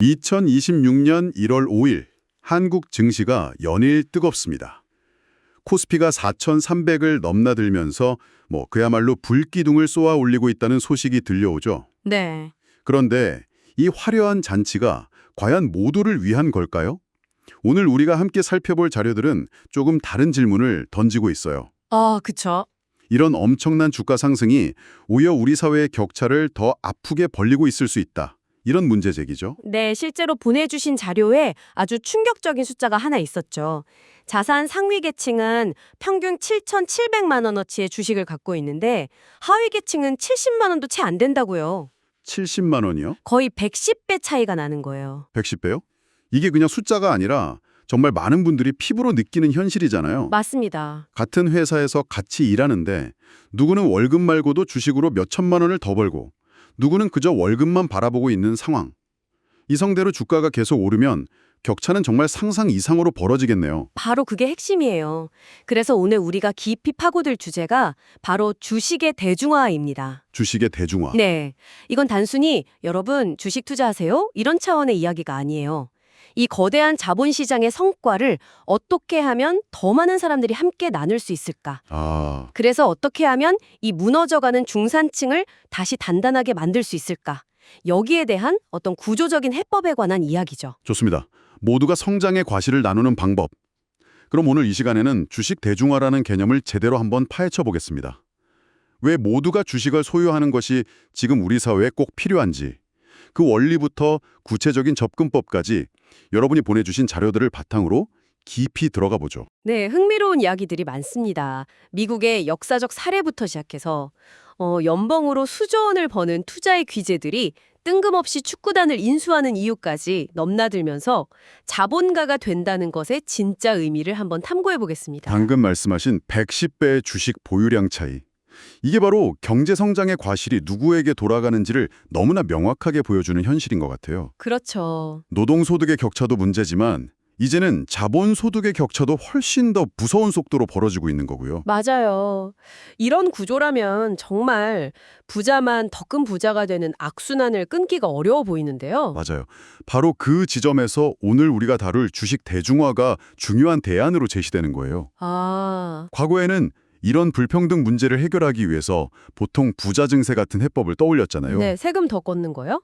2026년 1월 5일 한국 증시가 연일 뜨겁습니다. 코스피가 4,300을 넘나들면서 뭐 그야말로 불기둥을 쏘아 올리고 있다는 소식이 들려오죠. 네. 그런데 이 화려한 잔치가 과연 모두를 위한 걸까요? 오늘 우리가 함께 살펴볼 자료들은 조금 다른 질문을 던지고 있어요. 아, 그쵸. 이런 엄청난 주가 상승이 오히려 우리 사회의 격차를 더 아프게 벌리고 있을 수 있다. 이런 문제 제기죠. 네, 실제로 보내주신 자료에 아주 충격적인 숫자가 하나 있었죠. 자산 상위 계층은 평균 7,700만 원어치의 주식을 갖고 있는데 하위 계층은 70만 원도 채 안 된다고요. 70만 원이요? 거의 110배 차이가 나는 거예요. 110배요? 이게 그냥 숫자가 아니라 정말 많은 분들이 피부로 느끼는 현실이잖아요. 맞습니다. 같은 회사에서 같이 일하는데 누구는 월급 말고도 주식으로 몇 천만 원을 더 벌고 누구는 그저 월급만 바라보고 있는 상황. 이성대로 주가가 계속 오르면 격차는 정말 상상 이상으로 벌어지겠네요. 바로 그게 핵심이에요. 그래서 오늘 우리가 깊이 파고들 주제가 바로 주식의 대중화입니다. 주식의 대중화. 네. 이건 단순히 여러분 주식 투자하세요? 이런 차원의 이야기가 아니에요. 이 거대한 자본 시장의 성과를 어떻게 하면 더 많은 사람들이 함께 나눌 수 있을까? 아, 그래서 어떻게 하면 이 무너져가는 중산층을 다시 단단하게 만들 수 있을까? 여기에 대한 어떤 구조적인 해법에 관한 이야기죠. 좋습니다. 모두가 성장의 과실을 나누는 방법. 그럼 오늘 이 시간에는 주식 대중화라는 개념을 제대로 한번 파헤쳐 보겠습니다. 왜 모두가 주식을 소유하는 것이 지금 우리 사회에 꼭 필요한지, 그 원리부터 구체적인 접근법까지 여러분이 보내주신 자료들을 바탕으로 깊이 들어가 보죠. 네, 흥미로운 이야기들이 많습니다. 미국의 역사적 사례부터 시작해서 어, 연봉으로 수조 원을 버는 투자의 귀재들이 뜬금없이 축구단을 인수하는 이유까지 넘나들면서 자본가가 된다는 것의 진짜 의미를 한번 탐구해 보겠습니다. 방금 말씀하신 110배의 주식 보유량 차이. 이게 바로 경제 성장의 과실이 누구에게 돌아가는지를 너무나 명확하게 보여주는 현실인 것 같아요. 그렇죠. 노동소득의 격차도 문제지만 이제는 자본소득의 격차도 훨씬 더 무서운 속도로 벌어지고 있는 거고요. 맞아요. 이런 구조라면 정말 부자만 더 큰 부자가 되는 악순환을 끊기가 어려워 보이는데요. 맞아요. 바로 그 지점에서 오늘 우리가 다룰 주식 대중화가 중요한 대안으로 제시되는 거예요. 아, 과거에는 이런 불평등 문제를 해결하기 위해서 보통 부자 증세 같은 해법을 떠올렸잖아요. 네, 세금 더 걷는 거요?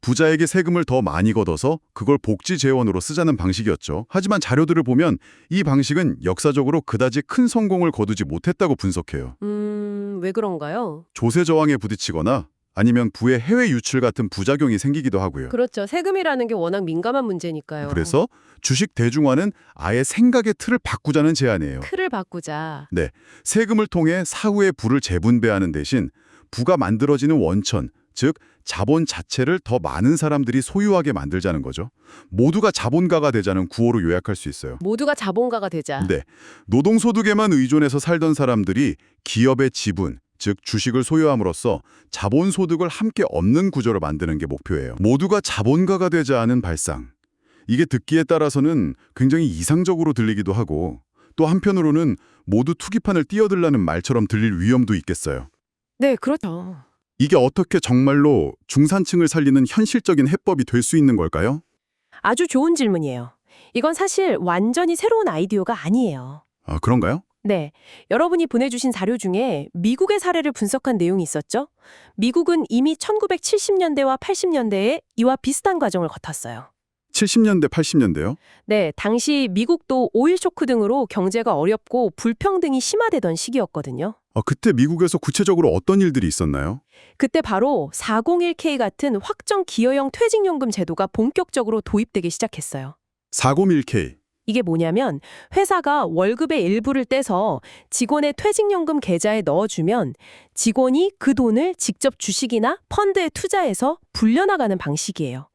부자에게 세금을 더 많이 걷어서 그걸 복지 재원으로 쓰자는 방식이었죠. 하지만 자료들을 보면 이 방식은 역사적으로 그다지 큰 성공을 거두지 못했다고 분석해요. 음, 왜 그런가요? 조세 저항에 부딪히거나 아니면 부의 해외 유출 같은 부작용이 생기기도 하고요. 그렇죠. 세금이라는 게 워낙 민감한 문제니까요. 그래서 주식 대중화는 아예 생각의 틀을 바꾸자는 제안이에요. 틀을 바꾸자. 세금을 통해 사후의 부를 재분배하는 대신 부가 만들어지는 원천, 즉 자본 자체를 더 많은 사람들이 소유하게 만들자는 거죠. 모두가 자본가가 되자는 구호로 요약할 수 있어요. 모두가 자본가가 되자. 네, 노동소득에만 의존해서 살던 사람들이 기업의 지분, 즉 주식을 소유함으로써 자본 소득을 함께 얻는 구조를 만드는 게 목표예요. 모두가 자본가가 되자 하는 발상. 이게 듣기에 따라서는 굉장히 이상적으로 들리기도 하고 또 한편으로는 모두 투기판을 뛰어들라는 말처럼 들릴 위험도 있겠어요. 네, 그렇죠. 이게 어떻게 정말로 중산층을 살리는 현실적인 해법이 될 수 있는 걸까요? 아주 좋은 질문이에요. 이건 사실 완전히 새로운 아이디어가 아니에요. 아, 그런가요? 네. 여러분이 보내주신 자료 중에 미국의 사례를 분석한 내용이 있었죠? 미국은 이미 1970년대와 80년대에 이와 비슷한 과정을 거쳤어요. 70년대, 80년대요? 네, 당시 미국도 오일 쇼크 등으로 경제가 어렵고 불평등이 심화되던 시기였거든요. 아, 그때 미국에서 구체적으로 어떤 일들이 있었나요? 그때 바로 401k 같은 확정 기여형 퇴직연금 제도가 본격적으로 도입되기 시작했어요. 401k. 이게 뭐냐면 회사가 월급의 일부를 떼서 직원의 퇴직연금 계좌에 넣어주면 직원이 그 돈을 직접 주식이나 펀드에 투자해서 불려나가는 방식이에요.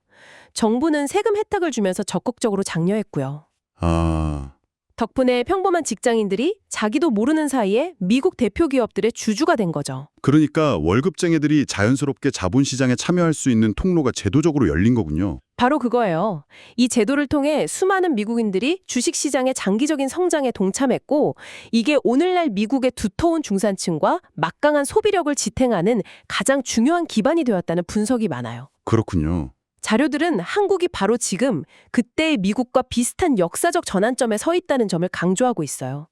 정부는 세금 혜택을 주면서 적극적으로 장려했고요. 아, 덕분에 평범한 직장인들이 자기도 모르는 사이에 미국 대표 기업들의 주주가 된 거죠. 그러니까 월급쟁이들이 자연스럽게 자본시장에 참여할 수 있는 통로가 제도적으로 열린 거군요. 바로 그거예요. 이 제도를 통해 수많은 미국인들이 주식시장의 장기적인 성장에 동참했고 이게 오늘날 미국의 두터운 중산층과 막강한 소비력을 지탱하는 가장 중요한 기반이 되었다는 분석이 많아요. 그렇군요. 자료들은 한국이 바로 지금 그때의 미국과 비슷한 역사적 전환점에 서 있다는 점을 강조하고 있어요.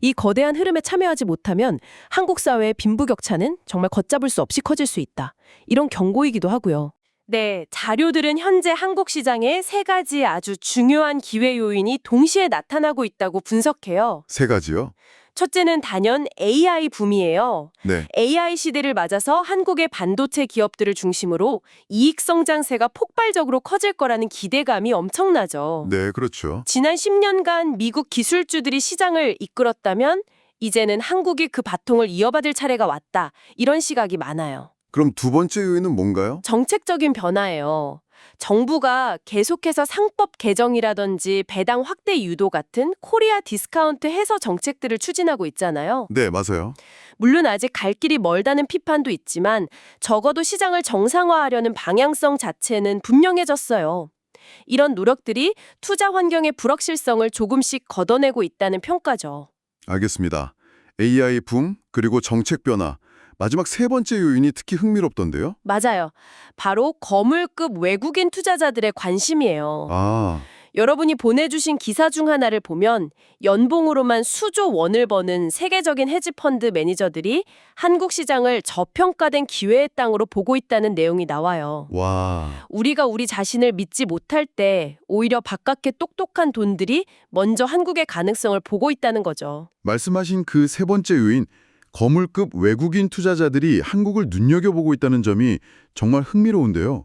이 거대한 흐름에 참여하지 못하면 한국 사회의 빈부격차는 정말 걷잡을 수 없이 커질 수 있다. 이런 경고이기도 하고요. 네, 자료들은 현재 한국 시장에 세 가지 아주 중요한 기회 요인이 동시에 나타나고 있다고 분석해요. 세 가지요? 첫째는 단연 AI 붐이에요. 네. AI 시대를 맞아서 한국의 반도체 기업들을 중심으로 이익 성장세가 폭발적으로 커질 거라는 기대감이 엄청나죠. 네, 그렇죠. 지난 10년간 미국 기술주들이 시장을 이끌었다면 이제는 한국이 그 바통을 이어받을 차례가 왔다. 이런 시각이 많아요. 그럼 두 번째 요인은 뭔가요? 정책적인 변화예요. 정부가 계속해서 상법 개정이라든지 배당 확대 유도 같은 코리아 디스카운트 해서 정책들을 추진하고 있잖아요. 네, 맞아요. 물론 아직 갈 길이 멀다는 비판도 있지만 적어도 시장을 정상화하려는 방향성 자체는 분명해졌어요. 이런 노력들이 투자 환경의 불확실성을 조금씩 걷어내고 있다는 평가죠. 알겠습니다. AI 붐, 그리고 정책 변화. 마지막 세 번째 요인이 특히 흥미롭던데요? 맞아요. 바로 거물급 외국인 투자자들의 관심이에요. 아, 여러분이 보내주신 기사 중 하나를 보면 연봉으로만 수조 원을 버는 세계적인 헤지펀드 매니저들이 한국 시장을 저평가된 기회의 땅으로 보고 있다는 내용이 나와요. 와. 우리가 우리 자신을 믿지 못할 때 오히려 바깥의 똑똑한 돈들이 먼저 한국의 가능성을 보고 있다는 거죠. 말씀하신 그 세 번째 요인, 거물급 외국인 투자자들이 한국을 눈여겨보고 있다는 점이 정말 흥미로운데요.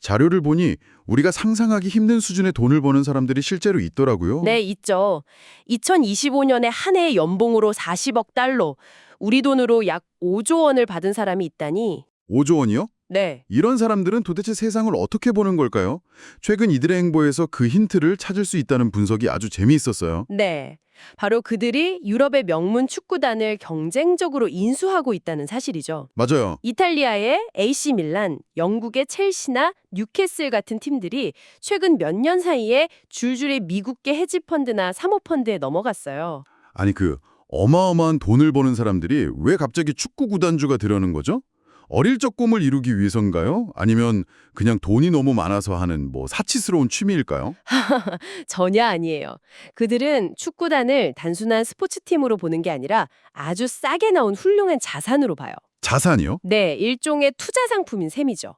자료를 보니 우리가 상상하기 힘든 수준의 돈을 버는 사람들이 실제로 있더라고요. 네, 있죠. 2025년에 한 해의 연봉으로 40억 달러, 우리 돈으로 약 5조 원을 받은 사람이 있다니. 5조 원이요? 네. 이런 사람들은 도대체 세상을 어떻게 보는 걸까요? 최근 이들의 행보에서 그 힌트를 찾을 수 있다는 분석이 아주 재미있었어요. 네. 바로 그들이 유럽의 명문 축구단을 경쟁적으로 인수하고 있다는 사실이죠. 맞아요. 이탈리아의 AC 밀란, 영국의 첼시나 뉴캐슬 같은 팀들이 최근 몇 년 사이에 줄줄이 미국계 헤지펀드나 사모펀드에 넘어갔어요. 아니 그 어마어마한 돈을 버는 사람들이 왜 갑자기 축구 구단주가 되려는 거죠? 어릴 적 꿈을 이루기 위해서인가요? 아니면 그냥 돈이 너무 많아서 하는 뭐 사치스러운 취미일까요? 전혀 아니에요. 그들은 축구단을 단순한 스포츠팀으로 보는 게 아니라 아주 싸게 나온 훌륭한 자산으로 봐요. 자산이요? 네, 일종의 투자 상품인 셈이죠.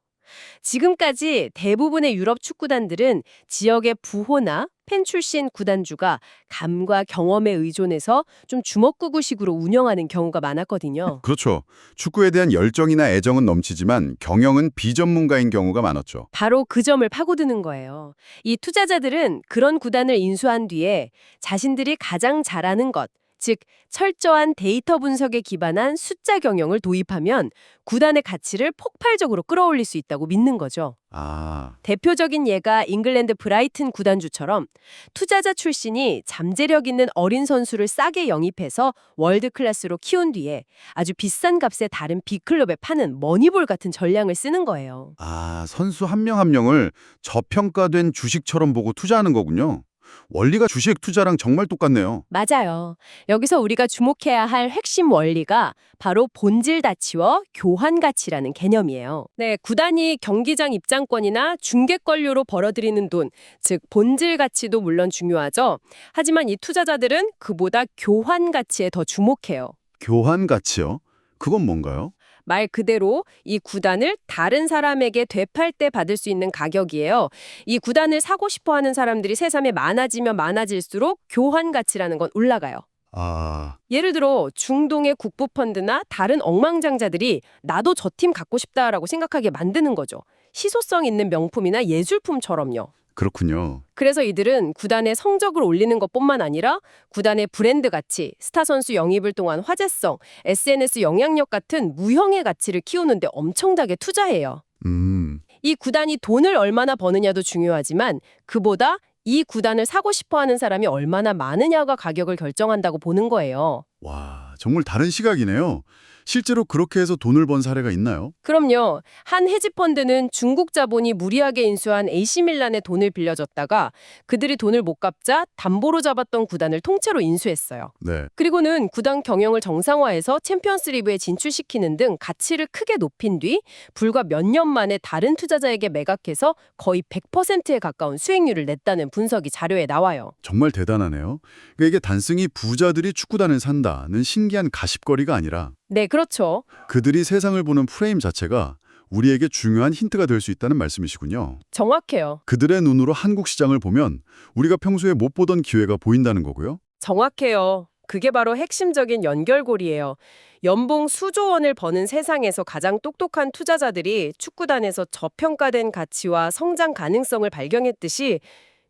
지금까지 대부분의 유럽 축구단들은 지역의 부호나 팬 출신 구단주가 감과 경험에 의존해서 좀 주먹구구식으로 운영하는 경우가 많았거든요. 그렇죠. 축구에 대한 열정이나 애정은 넘치지만 경영은 비전문가인 경우가 많았죠. 바로 그 점을 파고드는 거예요. 이 투자자들은 그런 구단을 인수한 뒤에 자신들이 가장 잘하는 것, 즉 철저한 데이터 분석에 기반한 숫자 경영을 도입하면 구단의 가치를 폭발적으로 끌어올릴 수 있다고 믿는 거죠. 아, 대표적인 예가 잉글랜드 브라이튼 구단주처럼 투자자 출신이 잠재력 있는 어린 선수를 싸게 영입해서 월드 클래스로 키운 뒤에 아주 비싼 값에 다른 빅클럽에 파는 머니볼 같은 전략을 쓰는 거예요. 아 선수 한 명 한 명을 저평가된 주식처럼 보고 투자하는 거군요. 원리가 주식 투자랑 정말 똑같네요. 맞아요. 여기서 우리가 주목해야 할 핵심 원리가 바로 본질 가치와 교환 가치라는 개념이에요. 네, 구단이 경기장 입장권이나 중계권료로 벌어들이는 돈, 즉 본질 가치도 물론 중요하죠. 하지만 이 투자자들은 그보다 교환 가치에 더 주목해요. 교환 가치요? 그건 뭔가요? 말 그대로 이 구단을 다른 사람에게 되팔 때 받을 수 있는 가격이에요. 이 구단을 사고 싶어 하는 사람들이 새삼에 많아지면 많아질수록 교환 가치라는 건 올라가요. 아, 예를 들어 중동의 국부 펀드나 다른 억망장자들이 나도 저 팀 갖고 싶다라고 생각하게 만드는 거죠. 시소성 있는 명품이나 예술품처럼요. 그렇군요. 그래서 이들은 구단의 성적을 올리는 것뿐만 아니라 구단의 브랜드 가치, 스타 선수 영입을 통한 화제성, SNS 영향력 같은 무형의 가치를 키우는데 엄청나게 투자해요. 음, 이 구단이 돈을 얼마나 버느냐도 중요하지만 그보다 이 구단을 사고 싶어 하는 사람이 얼마나 많으냐가 가격을 결정한다고 보는 거예요. 와, 정말 다른 시각이네요. 실제로 그렇게 해서 돈을 번 사례가 있나요? 그럼요. 한 헤지펀드는 중국 자본이 무리하게 인수한 AC밀란에 돈을 빌려줬다가 그들이 돈을 못 갚자 담보로 잡았던 구단을 통째로 인수했어요. 네. 그리고는 구단 경영을 정상화해서 챔피언스 리그에 진출시키는 등 가치를 크게 높인 뒤 불과 몇 년 만에 다른 투자자에게 매각해서 거의 100%에 가까운 수익률을 냈다는 분석이 자료에 나와요. 정말 대단하네요. 그러니까 이게 단순히 부자들이 축구단을 산다는 신기한 가십거리가 아니라 네, 그렇죠. 그들이 세상을 보는 프레임 자체가 우리에게 중요한 힌트가 될 수 있다는 말씀이시군요. 정확해요. 그들의 눈으로 한국 시장을 보면 우리가 평소에 못 보던 기회가 보인다는 거고요. 정확해요. 그게 바로 핵심적인 연결고리예요. 연봉 수조 원을 버는 세상에서 가장 똑똑한 투자자들이 축구단에서 저평가된 가치와 성장 가능성을 발견했듯이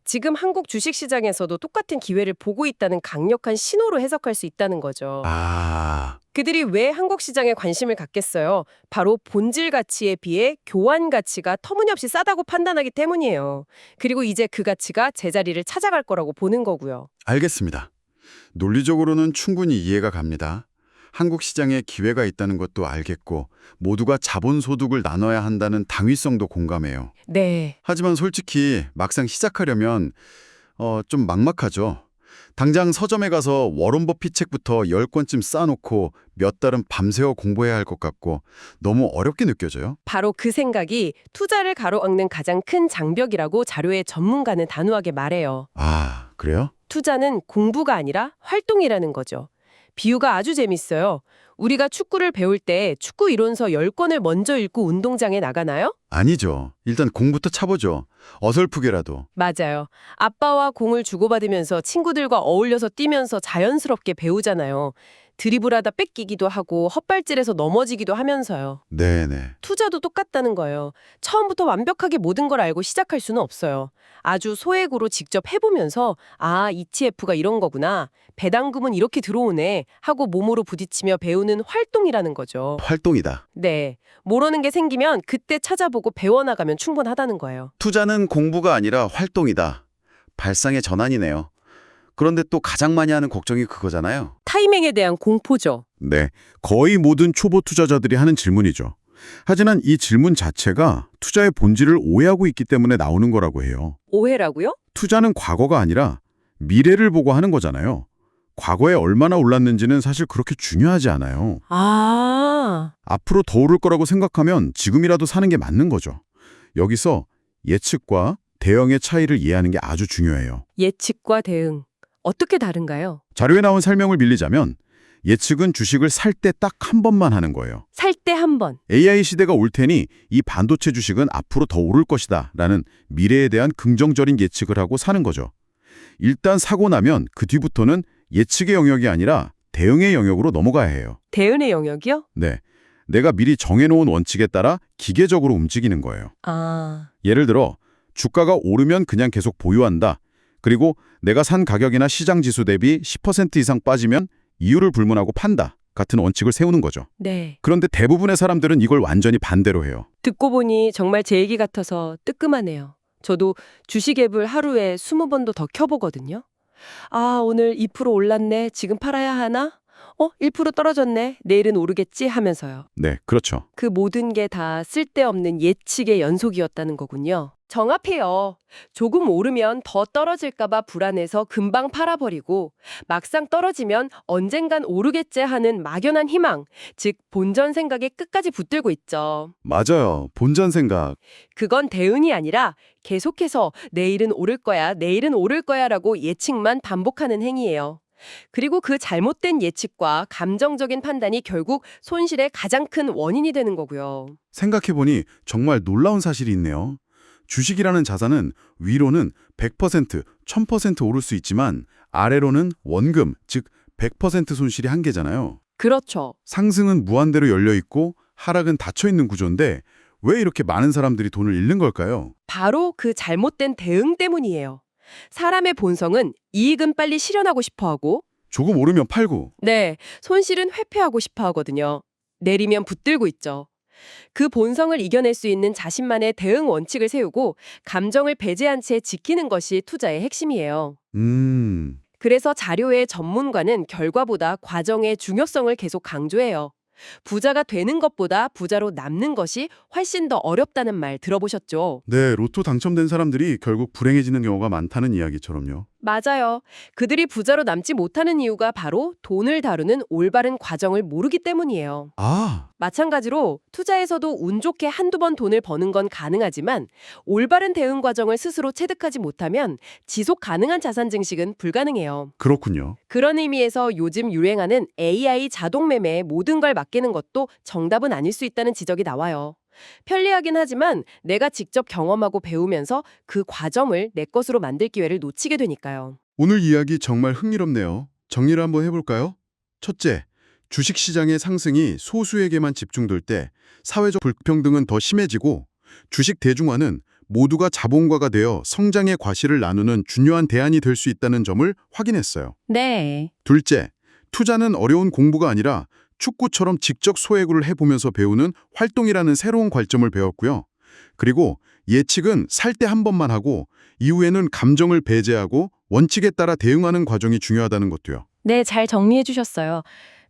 지금 한국 주식 시장에서도 똑같은 기회를 보고 있다는 강력한 신호로 해석할 수 있다는 거죠. 아, 그들이 왜 한국 시장에 관심을 갖겠어요? 바로 본질 가치에 비해 교환 가치가 터무니없이 싸다고 판단하기 때문이에요. 그리고 이제 그 가치가 제자리를 찾아갈 거라고 보는 거고요. 알겠습니다. 논리적으로는 충분히 이해가 갑니다. 한국 시장에 기회가 있다는 것도 알겠고 모두가 자본 소득을 나눠야 한다는 당위성도 공감해요. 네. 하지만 솔직히 막상 시작하려면 어, 좀 막막하죠. 당장 서점에 가서 워런 버핏 책부터 10권쯤 쌓아놓고 몇 달은 밤새워 공부해야 할 것 같고 너무 어렵게 느껴져요. 바로 그 생각이 투자를 가로막는 가장 큰 장벽이라고 자료의 전문가는 단호하게 말해요. 아, 그래요? 투자는 공부가 아니라 활동이라는 거죠. 비유가 아주 재밌어요. 우리가 축구를 배울 때 축구 이론서 10권을 먼저 읽고 운동장에 나가나요? 아니죠. 일단 공부터 차보죠. 어설프게라도. 맞아요. 아빠와 공을 주고받으면서 친구들과 어울려서 뛰면서 자연스럽게 배우잖아요. 드리블하다 뺏기기도 하고 헛발질해서 넘어지기도 하면서요. 네네. 투자도 똑같다는 거예요. 처음부터 완벽하게 모든 걸 알고 시작할 수는 없어요. 아주 소액으로 직접 해보면서 아, ETF가 이런 거구나. 배당금은 이렇게 들어오네. 하고 몸으로 부딪히며 배우는 활동이라는 거죠. 활동이다. 네. 모르는 게 생기면 그때 찾아보고 배워나가면 충분하다는 거예요. 투자는 공부가 아니라 활동이다. 발상의 전환이네요. 그런데 또 가장 많이 하는 걱정이 그거잖아요. 타이밍에 대한 공포죠. 네, 거의 모든 초보 투자자들이 하는 질문이죠. 하지만 이 질문 자체가 투자의 본질을 오해하고 있기 때문에 나오는 거라고 해요. 오해라고요? 투자는 과거가 아니라 미래를 보고 하는 거잖아요. 과거에 얼마나 올랐는지는 사실 그렇게 중요하지 않아요. 아, 앞으로 더 오를 거라고 생각하면 지금이라도 사는 게 맞는 거죠. 여기서 예측과 대응의 차이를 이해하는 게 아주 중요해요. 예측과 대응. 어떻게 다른가요? 자료에 나온 설명을 빌리자면 예측은 주식을 살 때 딱 한 번만 하는 거예요. 살 때 한 번. AI 시대가 올 테니 이 반도체 주식은 앞으로 더 오를 것이다 라는 미래에 대한 긍정적인 예측을 하고 사는 거죠. 일단 사고 나면 그 뒤부터는 예측의 영역이 아니라 대응의 영역으로 넘어가야 해요. 대응의 영역이요? 네. 내가 미리 정해놓은 원칙에 따라 기계적으로 움직이는 거예요. 아, 예를 들어 주가가 오르면 그냥 계속 보유한다. 그리고 내가 산 가격이나 시장 지수 대비 10% 이상 빠지면 이유를 불문하고 판다. 같은 원칙을 세우는 거죠. 네. 그런데 대부분의 사람들은 이걸 완전히 반대로 해요. 듣고 보니 정말 제 얘기 같아서 뜨끔하네요. 저도 주식 앱을 하루에 20번도 더 켜보거든요. 아, 오늘 2% 올랐네. 지금 팔아야 하나? 어, 1% 떨어졌네. 내일은 오르겠지 하면서요. 네, 그렇죠. 그 모든 게 다 쓸데없는 예측의 연속이었다는 거군요. 정합해요. 조금 오르면 더 떨어질까봐 불안해서 금방 팔아버리고 막상 떨어지면 언젠간 오르겠지 하는 막연한 희망, 즉 본전 생각에 끝까지 붙들고 있죠. 맞아요. 본전 생각. 그건 대응이 아니라 계속해서 내일은 오를 거야, 내일은 오를 거야라고 예측만 반복하는 행위예요. 그리고 그 잘못된 예측과 감정적인 판단이 결국 손실의 가장 큰 원인이 되는 거고요. 생각해보니 정말 놀라운 사실이 있네요. 주식이라는 자산은 위로는 100%, 1000% 오를 수 있지만 아래로는 원금, 즉 100% 손실이 한계잖아요. 그렇죠. 상승은 무한대로 열려 있고 하락은 닫혀 있는 구조인데 왜 이렇게 많은 사람들이 돈을 잃는 걸까요? 바로 그 잘못된 대응 때문이에요. 사람의 본성은 이익은 빨리 실현하고 싶어 하고, 조금 오르면 팔고 네, 손실은 회피하고 싶어 하거든요. 내리면 붙들고 있죠. 그 본성을 이겨낼 수 있는 자신만의 대응 원칙을 세우고 감정을 배제한 채 지키는 것이 투자의 핵심이에요. 음... 그래서 자료의 전문가는 결과보다 과정의 중요성을 계속 강조해요. 부자가 되는 것보다 부자로 남는 것이 훨씬 더 어렵다는 말 들어보셨죠? 네, 로또 당첨된 사람들이 결국 불행해지는 경우가 많다는 이야기처럼요. 맞아요. 그들이 부자로 남지 못하는 이유가 바로 돈을 다루는 올바른 과정을 모르기 때문이에요. 아, 마찬가지로 투자에서도 운 좋게 한두 번 돈을 버는 건 가능하지만 올바른 대응 과정을 스스로 체득하지 못하면 지속 가능한 자산 증식은 불가능해요. 그렇군요. 그런 의미에서 요즘 유행하는 AI 자동 매매에 모든 걸 맡기는 것도 정답은 아닐 수 있다는 지적이 나와요. 편리하긴 하지만 내가 직접 경험하고 배우면서 그 과정을 내 것으로 만들 기회를 놓치게 되니까요. 오늘 이야기 정말 흥미롭네요. 정리를 한번 해볼까요? 첫째, 주식시장의 상승이 소수에게만 집중될 때 사회적 불평등은 더 심해지고 주식 대중화는 모두가 자본가가 되어 성장의 과실을 나누는 중요한 대안이 될 수 있다는 점을 확인했어요. 네. 둘째, 투자는 어려운 공부가 아니라 축구처럼 직접 소외구를 해보면서 배우는 활동이라는 새로운 관점을 배웠고요. 그리고 예측은 살 때 한 번만 하고 이후에는 감정을 배제하고 원칙에 따라 대응하는 과정이 중요하다는 것도요. 네, 잘 정리해 주셨어요.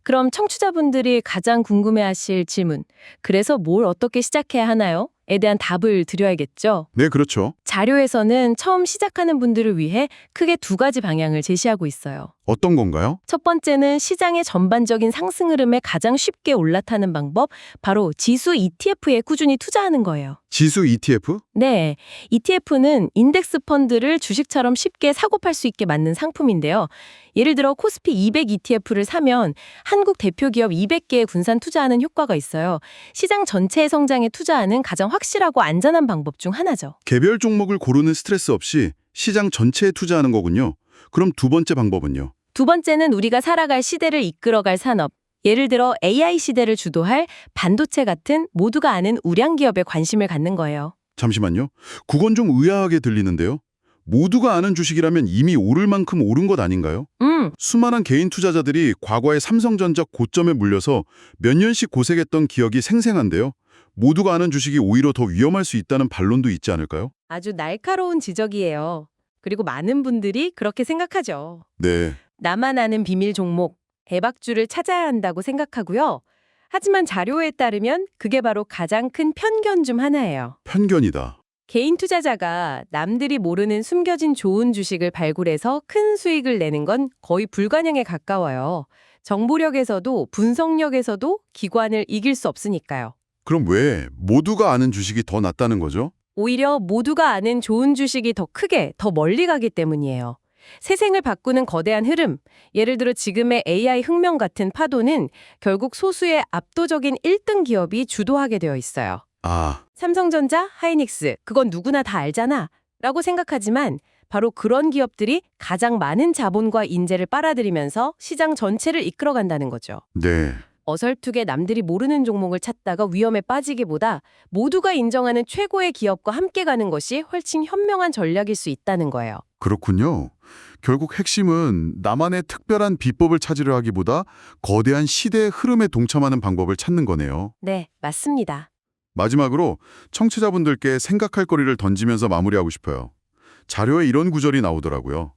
그럼 청취자분들이 가장 궁금해하실 질문. 그래서 뭘 어떻게 시작해야 하나요? 에 대한 답을 드려야겠죠. 네, 그렇죠. 자료에서는 처음 시작하는 분들을 위해 크게 두 가지 방향을 제시하고 있어요. 어떤 건가요? 첫 번째는 시장의 전반적인 상승 흐름에 가장 쉽게 올라타는 방법, 바로 지수 ETF에 꾸준히 투자하는 거예요. 지수 ETF? 네, ETF는 인덱스 펀드를 주식처럼 쉽게 사고 팔 수 있게 만든 상품인데요. 예를 들어 코스피 200 ETF를 사면 한국 대표 기업 200개에 분산 투자하는 효과가 있어요. 시장 전체의 성장에 투자하는 가장 확실하고 안전한 방법 중 하나죠. 개별 종목을 고르는 스트레스 없이 시장 전체에 투자하는 거군요. 그럼 두 번째 방법은요? 두 번째는 우리가 살아갈 시대를 이끌어갈 산업. 예를 들어 AI 시대를 주도할 반도체 같은 모두가 아는 우량 기업에 관심을 갖는 거예요. 잠시만요. 그건 좀 의아하게 들리는데요. 모두가 아는 주식이라면 이미 오를 만큼 오른 것 아닌가요? 음, 수많은 개인 투자자들이 과거에 삼성전자 고점에 물려서 몇 년씩 고생했던 기억이 생생한데요. 모두가 아는 주식이 오히려 더 위험할 수 있다는 반론도 있지 않을까요? 아주 날카로운 지적이에요. 그리고 많은 분들이 그렇게 생각하죠. 네. 나만 아는 비밀 종목, 대박주를 찾아야 한다고 생각하고요. 하지만 자료에 따르면 그게 바로 가장 큰 편견 중 하나예요. 편견이다. 개인 투자자가 남들이 모르는 숨겨진 좋은 주식을 발굴해서 큰 수익을 내는 건 거의 불가능에 가까워요. 정보력에서도 분석력에서도 기관을 이길 수 없으니까요. 그럼 왜 모두가 아는 주식이 더 낫다는 거죠? 오히려 모두가 아는 좋은 주식이 더 크게, 더 멀리 가기 때문이에요. 세생을 바꾸는 거대한 흐름, 예를 들어 지금의 AI 혁명 같은 파도는 결국 소수의 압도적인 1등 기업이 주도하게 되어 있어요. 아, 삼성전자, 하이닉스, 그건 누구나 다 알잖아. 라고 생각하지만 바로 그런 기업들이 가장 많은 자본과 인재를 빨아들이면서 시장 전체를 이끌어간다는 거죠. 네. 어설프게 남들이 모르는 종목을 찾다가 위험에 빠지기보다 모두가 인정하는 최고의 기업과 함께 가는 것이 훨씬 현명한 전략일 수 있다는 거예요. 그렇군요. 결국 핵심은 나만의 특별한 비법을 찾으려 하기보다 거대한 시대의 흐름에 동참하는 방법을 찾는 거네요. 네, 맞습니다. 마지막으로 청취자분들께 생각할 거리를 던지면서 마무리하고 싶어요. 자료에 이런 구절이 나오더라고요.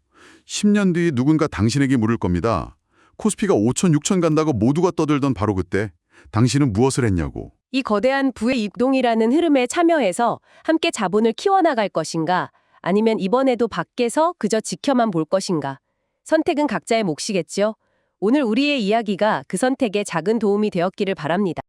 10년 뒤 누군가 당신에게 물을 겁니다. 코스피가 5천, 6천 간다고 모두가 떠들던 바로 그때 당신은 무엇을 했냐고. 이 거대한 부의 이동이라는 흐름에 참여해서 함께 자본을 키워나갈 것인가 아니면 이번에도 밖에서 그저 지켜만 볼 것인가 선택은 각자의 몫이겠죠. 오늘 우리의 이야기가 그 선택에 작은 도움이 되었기를 바랍니다.